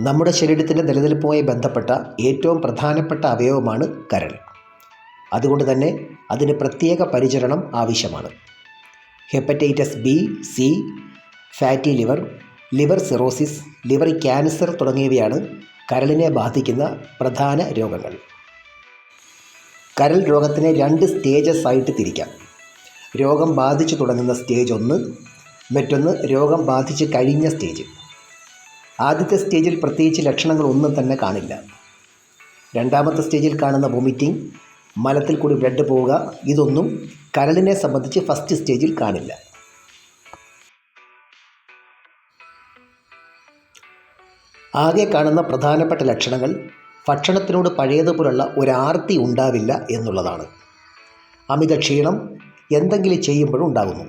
നമ്മുടെ ശരീരത്തിന്റെ നിലനിൽപ്പുമായി ബന്ധപ്പെട്ട ഏറ്റവും പ്രധാനപ്പെട്ട അവയവമാണ് കരൾ. അതുകൊണ്ട് തന്നെ അതിന് പ്രത്യേക പരിചരണം ആവശ്യമാണ്. Hepatitis B C fatty liver liver cirrhosis liver cancer തുടങ്ങിയവയാണ് കരളിനെ ബാധിക്കുന്ന പ്രധാന രോഗങ്ങൾ. കരൾ രോഗത്തിനെ രണ്ട് സ്റ്റേജസ് ആയിട്ട് തിരിക്കാം. രോഗം ബാധിച്ചു തുടങ്ങുന്ന സ്റ്റേജ് ഒന്ന് മറ്റൊന്ന് രോഗം ബാധിച്ച് കഴിഞ്ഞ സ്റ്റേജ്. ആദ്യത്തെ സ്റ്റേജിൽ പ്രത്യേകിച്ച് ലക്ഷണങ്ങളൊന്നും തന്നെ കാണില്ല. രണ്ടാമത്തെ സ്റ്റേജിൽ കാണുന്ന വൊമിറ്റിംഗ് മലത്തിൽ കൂടി ബ്ലഡ് പോവുക ഇതൊന്നും കരളിനെ സംബന്ധിച്ച് ഫസ്റ്റ് സ്റ്റേജിൽ കാണില്ല. ആകെ കാണുന്ന പ്രധാനപ്പെട്ട ലക്ഷണങ്ങൾ ഭക്ഷണത്തിനോട് പഴയതുപോലുള്ള ഒരാർത്തി ഉണ്ടാവില്ല എന്നുള്ളതാണ്. അമിത ക്ഷീണം എന്തെങ്കിലും ചെയ്യുമ്പോഴും ഉണ്ടാകുന്നു.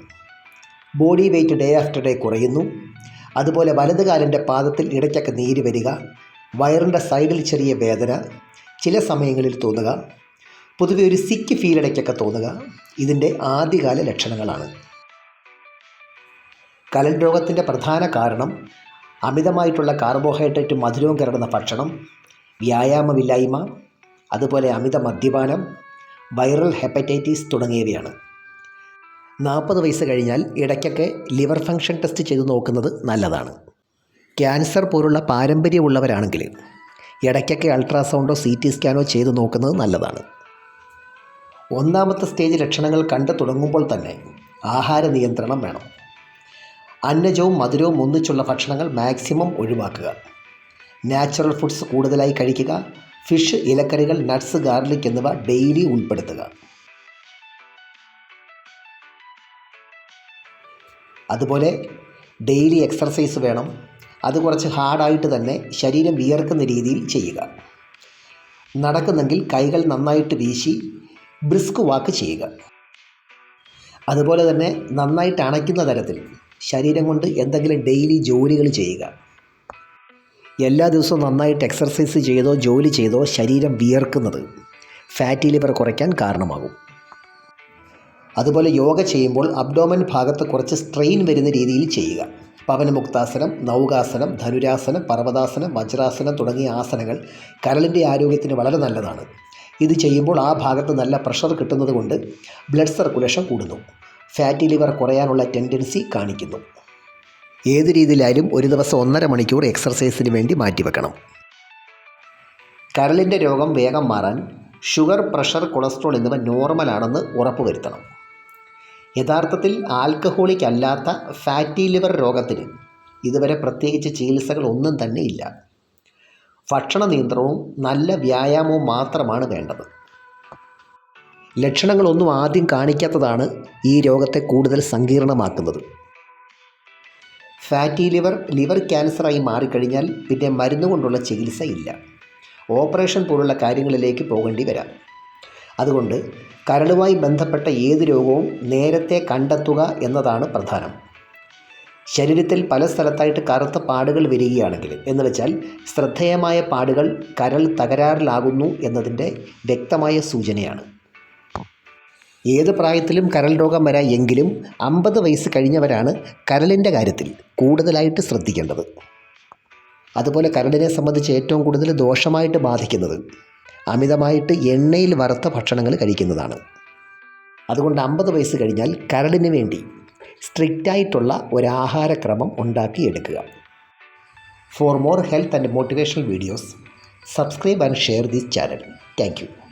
Body weight day after day കുറയുന്നു. അതുപോലെ വലത് കാലിന്റെ പാദത്തിൽ ഇടയ്ക്കൊക്കെ നീര് വരിക വയറിന്റെ സൈഡിൽ ചെറിയ വേദന ചില സമയങ്ങളിൽ തോന്നുക പൊതുവെ ഒരു സിക്ക് ഫീൽ ഇടയ്ക്കൊക്കെ തോന്നുക ഇതിന്റെ ആദ്യകാല ലക്ഷണങ്ങളാണ്. കലൽ രോഗത്തിന്റെ പ്രധാന കാരണം അമിതമായിട്ടുള്ള കാർബോഹൈഡ്രേറ്റ് മധുരവും കരടുന്ന ഭക്ഷണം വ്യായാമമില്ലായ്മ അതുപോലെ അമിത മദ്യപാനം വൈറൽ ഹെപ്പറ്റൈറ്റിസ് തുടങ്ങിയവയാണ്. നാൽപ്പത് വയസ്സ് കഴിഞ്ഞാൽ ഇടയ്ക്കൊക്കെ ലിവർ ഫങ്ഷൻ ടെസ്റ്റ് ചെയ്ത് നോക്കുന്നത് നല്ലതാണ്. ക്യാൻസർ പോലുള്ള പാരമ്പര്യമുള്ളവരാണെങ്കിൽ ഇടയ്ക്കൊക്കെ അൾട്രാസൗണ്ടോ സി ടി സ്കാനോ ചെയ്ത് നോക്കുന്നത് നല്ലതാണ്. ഒന്നാമത്തെ സ്റ്റേജ് ലക്ഷണങ്ങൾ കണ്ടു തുടങ്ങുമ്പോൾ തന്നെ ആഹാര നിയന്ത്രണം വേണം. അന്നജവും മധുരവും ഒന്നിച്ചുള്ള ഭക്ഷണങ്ങൾ മാക്സിമം ഒഴിവാക്കുക. നാച്ചുറൽ ഫുഡ്സ് കൂടുതലായി കഴിക്കുക. ഫിഷ് ഇലക്കറികൾ നട്ട്സ് ഗാർലിക് എന്നിവ ഡെയിലി ഉൾപ്പെടുത്തുക. അതുപോലെ ഡെയിലി എക്സർസൈസ് വേണം. അത് കുറച്ച് ഹാർഡായിട്ട് തന്നെ ശരീരം വിയർക്കുന്ന രീതിയിൽ ചെയ്യുക. നടക്കുന്നെങ്കിൽ കൈകൾ നന്നായിട്ട് വീശി ബ്രിസ്ക് വാക്ക് ചെയ്യുക. അതുപോലെ തന്നെ നന്നായിട്ട് അണയ്ക്കുന്ന തരത്തിൽ ശരീരം കൊണ്ട് എന്തെങ്കിലും ഡെയിലി ജോലികൾ ചെയ്യുക. എല്ലാ ദിവസവും നന്നായിട്ട് എക്സർസൈസ് ചെയ്തോ ജോലി ചെയ്തോ ശരീരം വിയർക്കുന്നത് ഫാറ്റി ലിവർ കുറയ്ക്കാൻ കാരണമാകും. അതുപോലെ യോഗ ചെയ്യുമ്പോൾ അബ്ഡോമൻ ഭാഗത്ത് കുറച്ച് സ്ട്രെയിൻ വരുന്ന രീതിയിൽ ചെയ്യുക. പവനമുക്താസനം നൗകാസനം ധനുരാസനം പർവതാസനം വജ്രാസനം തുടങ്ങിയ ആസനങ്ങൾ കരളിന്റെ ആരോഗ്യത്തിന് വളരെ നല്ലതാണ്. ഇത് ചെയ്യുമ്പോൾ ആ ഭാഗത്ത് നല്ല പ്രഷർ കിട്ടുന്നതുകൊണ്ട് ബ്ലഡ് സർക്കുലേഷൻ കൂടുന്നു. ഫാറ്റി ലിവർ കുറയാനുള്ള ടെൻഡൻസി കാണിക്കുന്നു. ഏത് രീതിയിലായാലും ഒരു ദിവസം ഒന്നര മണിക്കൂർ എക്സർസൈസിന് വേണ്ടി മാറ്റിവെക്കണം. കരളിന്റെ രോഗം വേഗം മാറാൻ ഷുഗർ പ്രഷർ കൊളസ്ട്രോൾ എന്നിവ നോർമലാണെന്ന് ഉറപ്പുവരുത്തണം. യഥാർത്ഥത്തിൽ ആൽക്കഹോളിക് അല്ലാത്ത ഫാറ്റി ലിവർ രോഗത്തിന് ഇതുവരെ പ്രത്യേകിച്ച് ചികിത്സകൾ ഒന്നും തന്നെ ഇല്ല. ഭക്ഷണ നിയന്ത്രണവും നല്ല വ്യായാമവും മാത്രമാണ് വേണ്ടത്. ലക്ഷണങ്ങളൊന്നും ആദ്യം കാണിക്കാത്തതാണ് ഈ രോഗത്തെ കൂടുതൽ സങ്കീർണമാക്കുന്നത്. ഫാറ്റി ലിവർ ലിവർ ക്യാൻസറായി മാറിക്കഴിഞ്ഞാൽ പിന്നെ മരുന്ന് കൊണ്ടുള്ള ചികിത്സ ഇല്ല ഓപ്പറേഷൻ പോലുള്ള കാര്യങ്ങളിലേക്ക് പോകേണ്ടി വരാം. അതുകൊണ്ട് കരളുമായി ബന്ധപ്പെട്ട ഏത് രോഗവും നേരത്തെ കണ്ടെത്തുക എന്നതാണ് പ്രധാനം. ശരീരത്തിൽ പല സ്ഥലത്തായിട്ട് കറുത്ത പാടുകൾ വരികയാണെങ്കിൽ എന്ന് വെച്ചാൽ ശ്രദ്ധേയമായ പാടുകൾ കരൾ തകരാറിലാകുന്നു എന്നതിന്റെ വ്യക്തമായ സൂചനയാണ്. ഏത് പ്രായത്തിലും കരൾ രോഗം വരാം എങ്കിലും അമ്പത് വയസ്സ് കഴിഞ്ഞവരാണ് കരളിന്റെ കാര്യത്തിൽ കൂടുതലായിട്ട് ശ്രദ്ധിക്കേണ്ടത്. അതുപോലെ കരളിനെ സംബന്ധിച്ച് ഏറ്റവും കൂടുതൽ ദോഷമായിട്ട് ബാധിക്കുന്നത് അമിതമായിട്ട് എണ്ണയിൽ വറുത്ത ഭക്ഷണങ്ങൾ കഴിക്കുന്നതാണ്. അതുകൊണ്ട് അമ്പത് വയസ്സ് കഴിഞ്ഞാൽ കരളിന് വേണ്ടി സ്ട്രിക്റ്റായിട്ടുള്ള ഒരു ആഹാരക്രമം ഉണ്ടാക്കിയെടുക്കുക for more health and motivational videos subscribe and share this channel thank